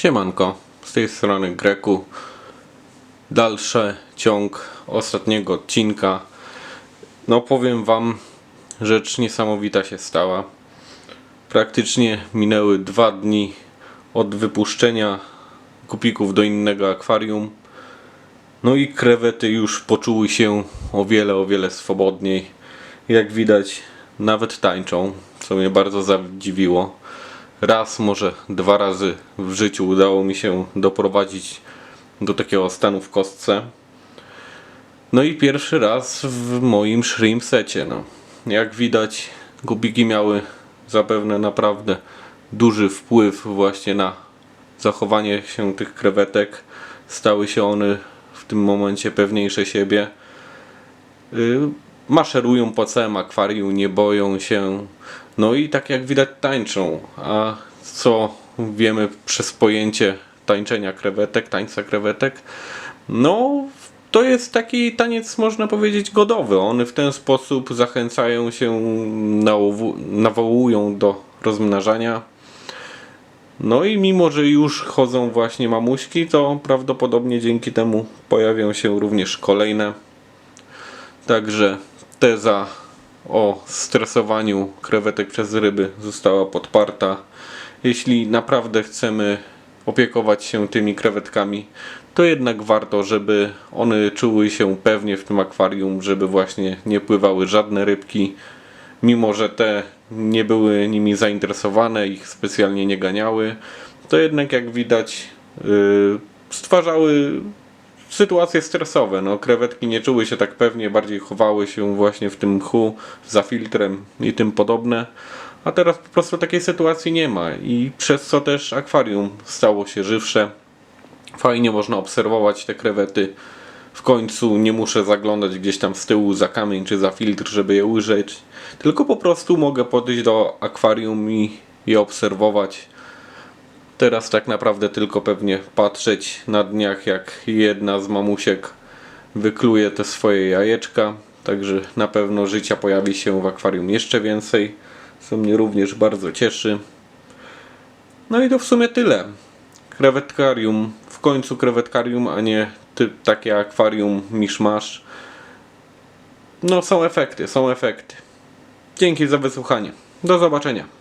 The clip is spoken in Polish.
Siemanko, z tej strony Greku. Dalszy ciąg ostatniego odcinka. No powiem wam, rzecz niesamowita się stała. Praktycznie minęły dwa dni od wypuszczenia kupików do innego akwarium. No i krewety już poczuły się o wiele, o wiele swobodniej. Jak widać, nawet tańczą, co mnie bardzo zadziwiło. Raz, może dwa razy w życiu udało mi się doprowadzić do takiego stanu w kostce. No i pierwszy raz w moim shrimp secie. No. Jak widać, gubiki miały zapewne naprawdę duży wpływ właśnie na zachowanie się tych krewetek. Stały się one w tym momencie pewniejsze siebie. Maszerują po całym akwarium, nie boją się. No i tak jak widać tańczą. A co wiemy przez pojęcie tańczenia krewetek, tańca krewetek? No to jest taki taniec, można powiedzieć, godowy. One w ten sposób zachęcają się, nawołu- nawołują do rozmnażania. No i mimo, że już chodzą właśnie mamuśki, to prawdopodobnie dzięki temu pojawią się również kolejne. Także teza o stresowaniu krewetek przez ryby została podparta. Jeśli naprawdę chcemy opiekować się tymi krewetkami, to jednak warto, żeby one czuły się pewnie w tym akwarium, żeby właśnie nie pływały żadne rybki, mimo że te nie były nimi zainteresowane, ich specjalnie nie ganiały, to jednak jak widać yy, stwarzały sytuacje stresowe. No, krewetki nie czuły się tak pewnie, bardziej chowały się właśnie w tym mchu, za filtrem i tym podobne. A teraz po prostu takiej sytuacji nie ma i przez co też akwarium stało się żywsze. Fajnie można obserwować te krewety. W końcu nie muszę zaglądać gdzieś tam z tyłu za kamień czy za filtr, żeby je ujrzeć. Tylko po prostu mogę podejść do akwarium i je obserwować. Teraz tak naprawdę tylko pewnie patrzeć na dniach, jak jedna z mamusiek wykluje te swoje jajeczka. Także na pewno życia pojawi się w akwarium jeszcze więcej, co mnie również bardzo cieszy. No i to w sumie tyle. Krewetkarium, w końcu krewetkarium, a nie ty, takie akwarium miszmasz. No są efekty, są efekty. Dzięki za wysłuchanie. Do zobaczenia.